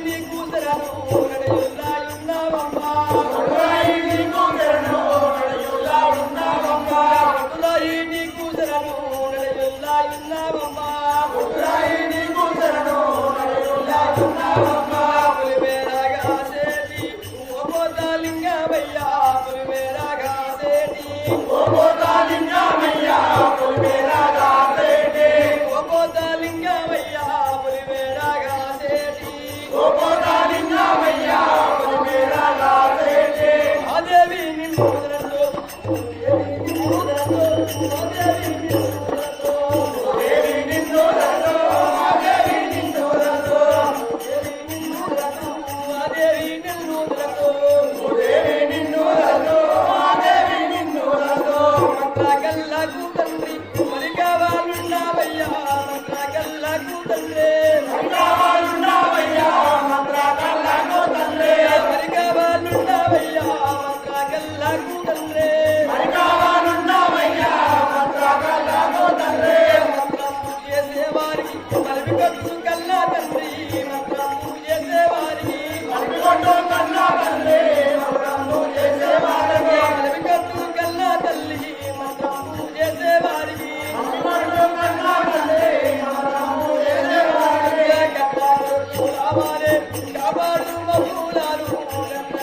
నీకు Gracias. Oh,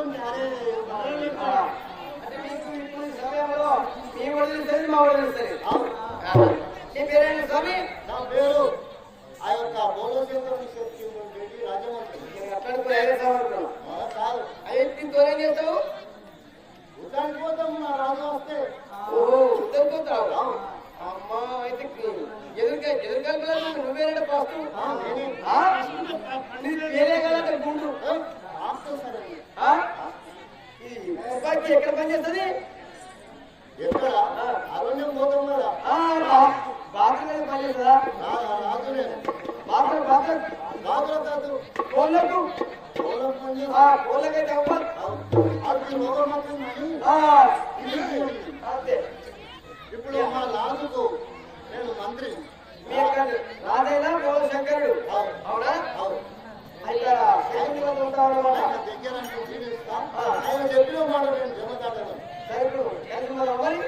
Come down పనిచేస్తుంది ఎక్కడ పనిచేస్తుంది ఎక్కడ? అరణ్యం పోతాం కదా. బాత్రూమ్ పనిచేస్తుందా బాత్రూమ్. Bathroom bathroom. కాదు. కోళ్ళకు. కోళ్ళకైతే అవ్వాలి అంతే. ఇప్పుడు మా లాజుకు నేను మంత్రి. రాజైనా గోల శంకరుడు. అవునా. అయితే దగ్గర நம்மள மாதிரி